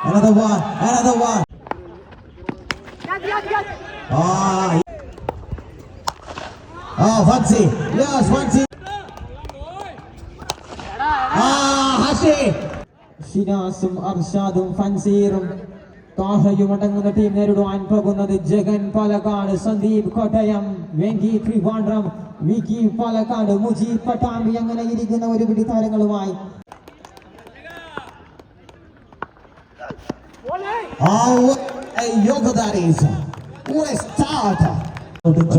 Another one, another one. Ah, ah, fancy. Yes, fancy. Ah, Hashi. ഷിനാസും അർഷാദും ഫൻസീറും താഹയും അടങ്ങുന്ന team നേരിടുവാൻ പോകുന്നത് ജഗൻ പാലക്കാട് സന്ദീപ് കോട്ടയം വെങ്കി ട്രിവാൻഡ്രം വിക്കി പാലക്കാട് മുജീബ് പട്ടാമ്പി അങ്ങനെ ഇരിക്കുന്ന ഒരു പിടി താരങ്ങളുമായി Ah, what a yoga that is. What a start.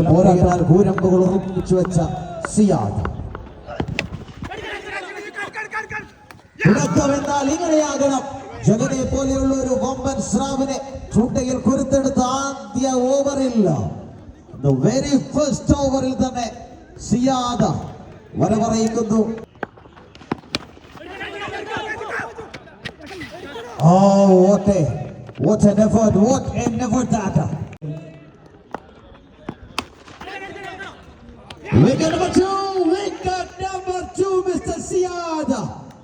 പോരാട്ടാൽ കൂരമ്പുകൾ ഉറപ്പിച്ചു വെച്ച സിയാദ് തുടക്കമെന്നാൽ ഇങ്ങനെയാകണം. ജഗനെ പോലെയുള്ള ഒരു വമ്പൻ സ്രാവിനെ ചൂട്ടയിൽ കുരുത്തെടുത്ത ആദ്യ ഓവറിൽ. വെരി ഫസ്റ്റ് ഓവറിൽ തന്നെ സിയാദ വരവറിയിക്കുന്നു ഓ a what an effort! What an effort that! Wicket number two, wicket number two, Mr. Siad.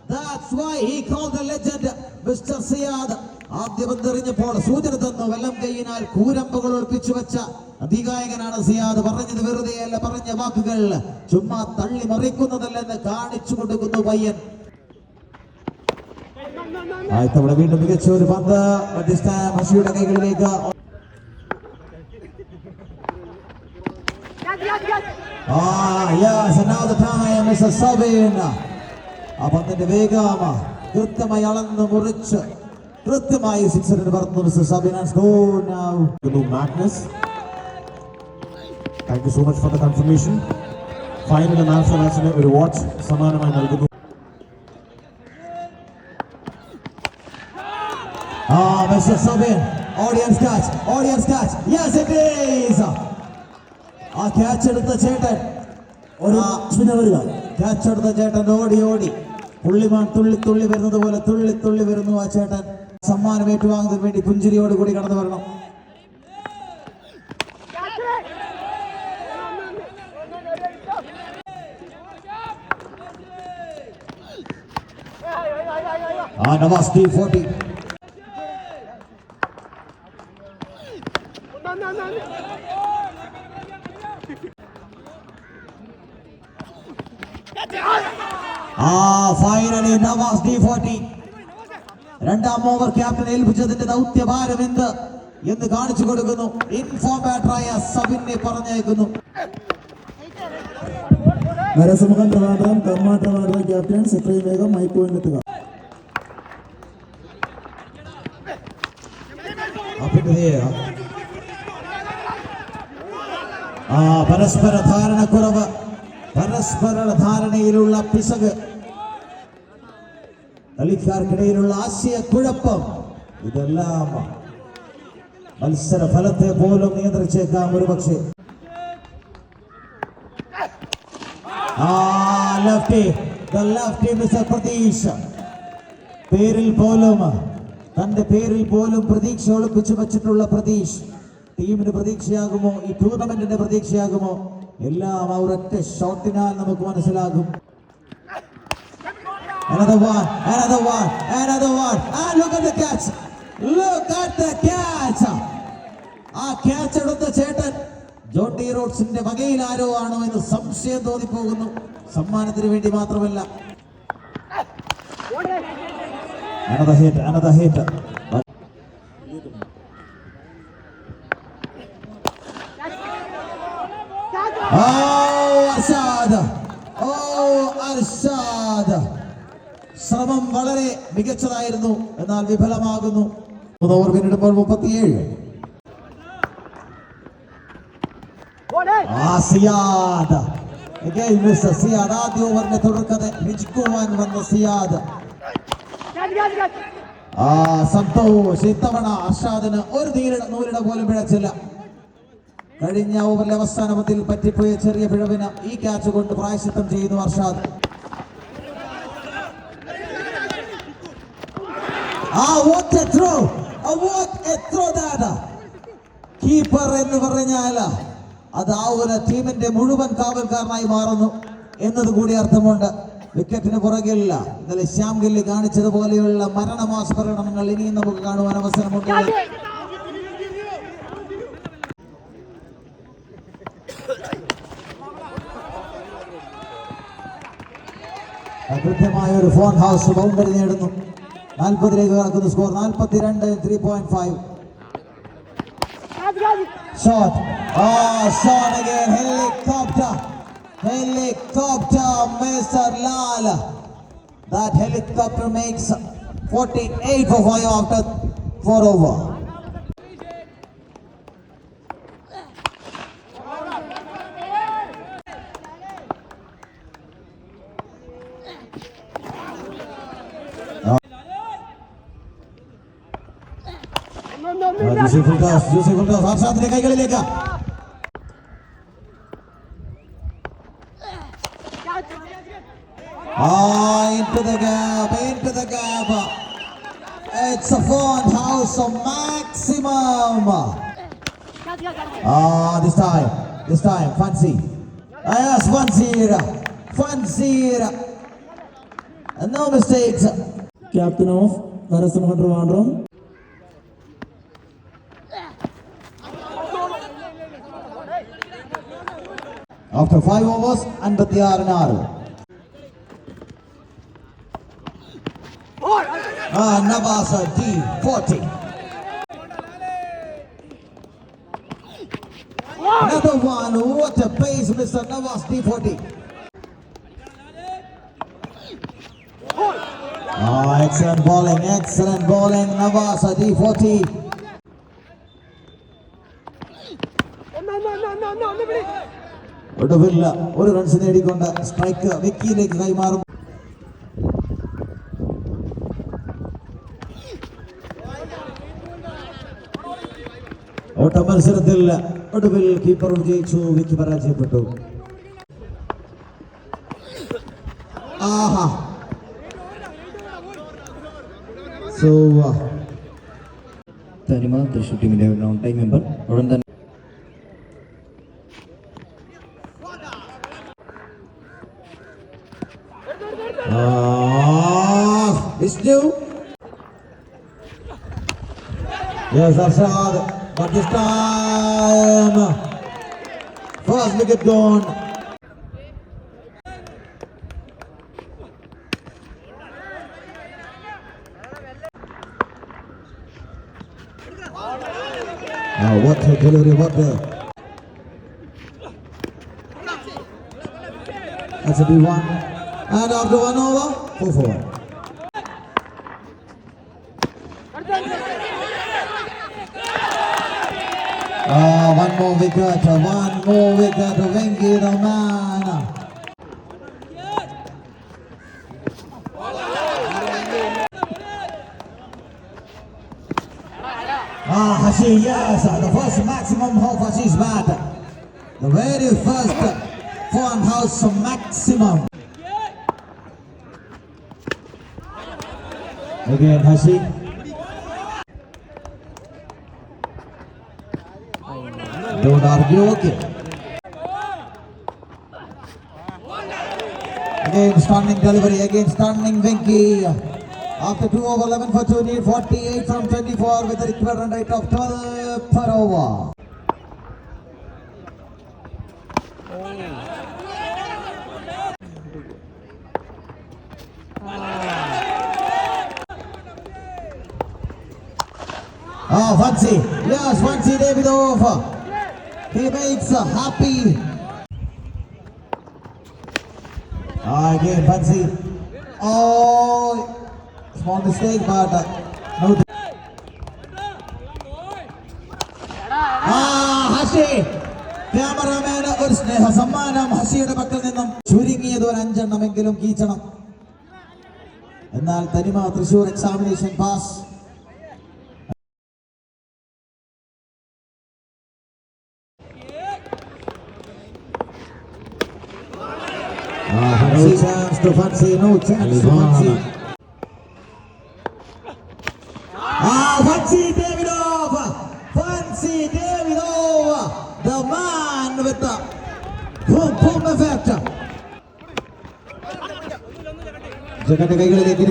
That's why he called the legend, Mr. Siad. ആദ്യം എറിഞ്ഞപ്പോൾ സൂചന തന്നു വെള്ളം കൈയിനാൽ കൂരമ്പുകൾ ഒളിപ്പിച്ചു വെച്ച അധികായകനാണ് സിയാദ് പറഞ്ഞത് വെറുതെയല്ല പറഞ്ഞ വാക്കുകൾ ചുമ്മാ തള്ളി മറിക്കുന്നതല്ലെന്ന് കാണിച്ചു കൊടുക്കുന്നു പയ്യൻ ആയിത്തവണ വീണ്ടും മികച്ച ഒരു പന്ത് മധ്യസ്ഥ മഷിയുടെ കൈകളിലേക്ക്. ആ പന്തിന്റെ വേഗാമ കൃത്യമായി അളന്ന് മുറിച്ച് കൃത്യമായി സിക്സറിന് പറന്നു mister Sabin score Magnus thank you so much for the confirmation final national മാച്ചിന് ഒരു വാച്ച് സമ്മാനമായി നൽകുന്നു. Mr. Sabin, audience catch, audience catch. Yes, it is. ആ ക്യാച്ച് എടുത്ത ചേട്ടൻ ഒരു വരിക ക്യാച്ച് എടുത്ത ചേട്ടൻ ഓടി ഓടി പുള്ളിമാൻ തുള്ളി തുള്ളി വരുന്നത് പോലെ തുള്ളി തുള്ളി വരുന്നു ആ ചേട്ടൻ സമ്മാനം ഏറ്റുവാങ്ങുന്നതിന് വേണ്ടി പുഞ്ചിരിയോട് കൂടി കടന്നു വരണം ആ നവാസ് ടി ഫോർട്ടി ആ ഫൈനലി നവാസ് ഡി ഫോർട്ടി രണ്ടാം ഓവർ ക്യാപ്റ്റൻ ഏൽപ്പിച്ചതിന്റെ ദൗത്യഭാരം എന്ത് എന്ന് കാണിച്ചു കൊടുക്കുന്നു. ഇൻഫോം ബാറ്ററായ സബിനെ പറഞ്ഞേക്കുന്നു നരസിംഹൻ ട്രിവാൻഡ്രം കർമ്മ ട്രിവാൻഡ്രം ക്യാപ്റ്റൻ എത്രയും വേഗം മൈക്ക് പോയിന്റെത്തുക ആ പരസ്പര ധാരണക്കുറവ് പരസ്പര ധാരണയിലുള്ള പിശക്. കളിക്കാർക്കിടയിലുള്ള ആശയക്കുഴപ്പം ഇതെല്ലാം മത്സര ഫലത്തെ പോലും നിയന്ത്രിച്ചേക്കാം ഒരു പക്ഷേ പേരിൽ പോലും തന്റെ പേരിൽ പോലും പ്രതീക്ഷ ഒളിപ്പിച്ചു വെച്ചിട്ടുള്ള പ്രതീഷ് ടീമിന് പ്രതീക്ഷയാകുമോ ഈ ടൂർണമെന്റിന്റെ പ്രതീക്ഷയാകുമോ എല്ലാം ആ ഒരൊറ്റ ഷോട്ടിനാൽ നമുക്ക് മനസ്സിലാകും Another one, another one, another one. Ah, look at the catch. Look at the catch. ആ ക്യാച്ച് എടുത്ത ചേട്ടൻ ജോട്ടി റോഡ്സിന്റെ വകയിൽ ആരോ ആണോ എന്ന് സംശയം തോന്നിപ്പോകുന്നു സമ്മാനത്തിന് വേണ്ടി മാത്രമല്ല Another hit, another hit. But Oh, Arshad ഓ അർഷാദ് ശ്രമം വളരെ മികച്ചതായിരുന്നു എന്നാൽ വിഫലമാകുന്നു. മൂന്ന് ഓവർ പിന്നിടുമ്പോൾ മുപ്പത്തിയേഴ് സിയാദ്. സിയാദ് ആദ്യ ഓവറിന്റെ തുടർക്കഥ രചിക്കുവാൻ വന്ന സിയാദ് ആ സന്തോഷ് ഇത്തവണ അർഷാദിന് ഒരു നീരിട നൂലിട പോലും പിഴച്ചില്ല. കഴിഞ്ഞ ഓവറിലെ അവസാന പത്തിൽ പറ്റിപ്പോയ ചെറിയ പിഴവിന് ഈ ക്യാച്ച് കൊണ്ട് പ്രായശിത്തം ചെയ്യുന്നു അർഷാദ്. throw. throw കീപ്പർ എന്ന് പറഞ്ഞാൽ അത് ആ ഒരു ടീമിന്റെ മുഴുവൻ കാവൽക്കാരനായി മാറുന്നു എന്നത് കൂടി അർത്ഥമുണ്ട്. വിക്കറ്റിന് പുറകില്ല ഇന്നലെ ശ്യാം ഗില്ലി കാണിച്ചതുപോലെയുള്ള മരണമാസ്പരണങ്ങൾ ഇനിയും നമുക്ക് കാണുവാൻ അവസരമുണ്ട്. കൃത്യമായ ഒരു ഫോൺ ഹൗസ് ബൗണ്ടറി നേടുന്നു. നാൽപ്പതിലേക്ക് കടക്കുന്ന സ്കോർ നാൽപ്പത്തിരണ്ട് ത്രീ പോയിന്റ് ഫൈവ് ആ helicopter helicopter Lal that helicopter makes 48 for 5 after 4 over. Das യൂസഫുൽ Das ഹർഷാദിന്റെ കൈകളിലേക്ക് Ah, into the gap, into the gap. It's a fun house of maximum. Ah, this time, this time, fancy. Ah, yes, fancy. Fancy. And no mistakes. Captain of Narasimha Trivandrum After five overs, അൻപത്തിയാറിന് ആറ് Ah, Navasa D40. Another one. What a pace, Mr. Navas D40. Ah, excellent bowling, excellent bowling. Navasa D40. ഒടുവില്ല ഒരു runs നേടിക്കൊണ്ട് strike വിക്കിയിലേക്ക് കൈമാറും. ഓട്ട മത്സരത്തിൽ ഒടുവിൽ keeper വിജയിച്ചു വിക്കി പരാജയപ്പെട്ടു. ആഹാ. തനിമ തൃശൂർ ടീമിന്റെ നോൺ ടൈം മെമ്പർ ഉടൻ തന്നെ Yes, Arshad. But this time, first wicket gone. Now, what a delivery, what a. That's a B1. And after one over, 4 4. Ah, one more wicket, one more Venki the man. Ah, Hashi, yes, the first maximum of Hashi's bat. The very first farmhouse maximum. Again, Hashi. Okay. Again, stunning delivery, again, stunning Venki. After 2 over 11 for 2, 48 from 24 with a required run rate of 12 per over. Oh, Fancy. Yes, Fancy David over. He makes a happy. Ah, again, Fancy. Oh, small mistake, but uh, no. ആ ഹഷി cameraman ഒരു സ്നേഹ സമ്മാനം ഹഷിയുടെ പക്കൽ നിന്നും ചുരുങ്ങിയത് ഒരു അഞ്ചെണ്ണമെങ്കിലും കീച്ചണം എന്നാൽ തനിമ തൃശൂർ എക്സാമിനേഷൻ പാസ് Ah,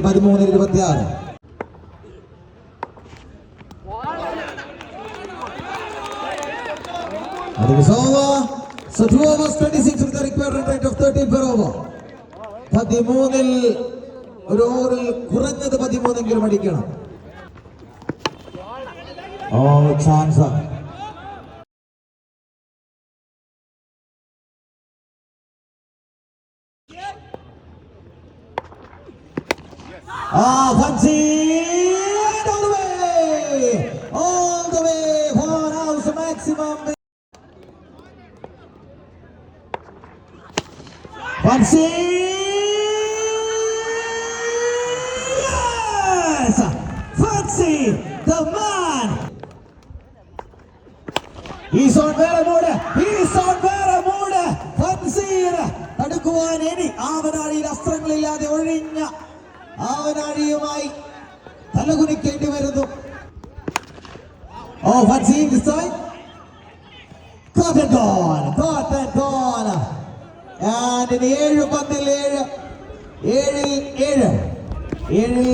പതിമൂന്ന് ഇരുപത്തി ആറ് That is over. So two overs 26 with the required rate of 13 per over. പതിമൂന്നിൽ ഒരു ഓവറിൽ കുറഞ്ഞത് പതിമൂന്നെങ്കിലും Oh, oh chance Ah, fancy! തടുക്കുവാൻ ഇനി ആവനാഴിയിൽ അസ്ത്രങ്ങളില്ലാതെ ഒഴിഞ്ഞ ആവനാഴിയുമായി തലകുനിക്കേണ്ടി വരുന്നു ഓ Fanseer this time Caught and gone, caught and gone. And ഇനി ഏഴ് പന്തിൽ ഏഴ് ഏഴിൽ ഏഴ് ഏഴിൽ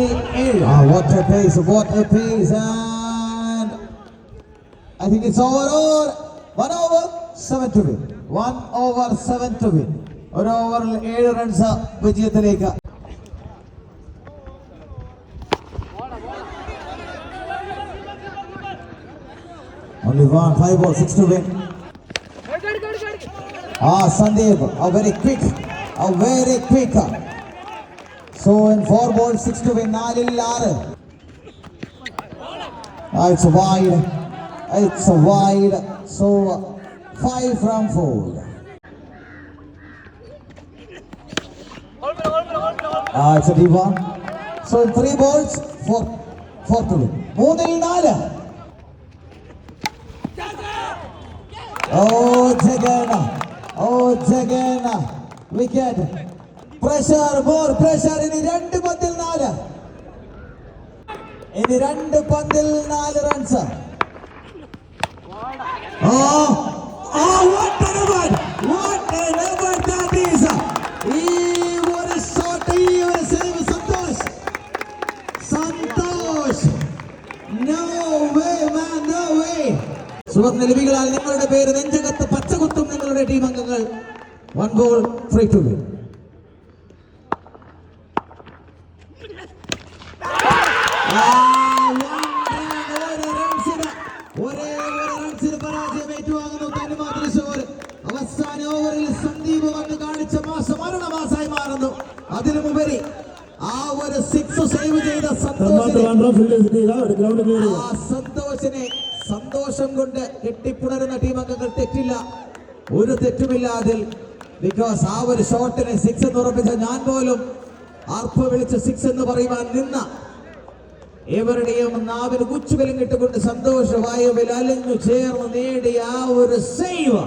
ഏഴ് ആ what a pace what a pace and I think it's over over one over seven to win one over seven to win ഒരു ഓവറിൽ ഏഴ് റൺസ് വിജയത്തിലേക്ക്. Ah. Ah, from four. Ah, it's a deep one. So in three balls, four, four to win. മൂന്നിൽ നാല്. Oh, Jagana. Oh, Jagana. Wicket. Pressure, more pressure. ഇനി രണ്ട് പന്തിൽ നാല്. ഇനി രണ്ട് പന്തിൽ നാല് runs. Oh, oh, what an effort! What an effort that is! ഈ ഒരു shot, ഈ ഒരു save, Santhosh. Santhosh. No way, man, no way. സുവർണ ലിപികളാൽ നിങ്ങളുടെ പേര് നെഞ്ചകത്ത് പച്ചകുത്തും നിങ്ങളുടെ ടീം അംഗങ്ങൾ. One ball free to win അവസാന ഓവറിൽ സന്ദീപ് വന്ന് കാണിച്ച മാറുന്നു. അതിനുമുപരി ആ ഒരു സിക്സ് സേവ് ചെയ്ത സന്തോഷിനെ ആ സന്തോഷിനെ സന്തോഷം കൊണ്ട് കെട്ടിപ്പുണരുന്ന ടീം അംഗങ്ങൾ തെറ്റില്ല. ഒരു തെറ്റുമില്ലാതിൽ ബിക്കോസ് ആ ഒരു ഷോട്ടിനെ സിക്സ് എന്ന് ഉറപ്പിച്ച ഞാൻ പോലും ആർപ്പ് വിളിച്ച് സിക്സ് എന്ന് പറയുവാൻ നിന്ന ഏവരുടെയും നാവിന് കുച്ചുകലും കിട്ടുകൊണ്ട് സന്തോഷ വായുവിൽ അലിഞ്ഞു ചേർന്ന് നേടിയ ആ ഒരു സേവ്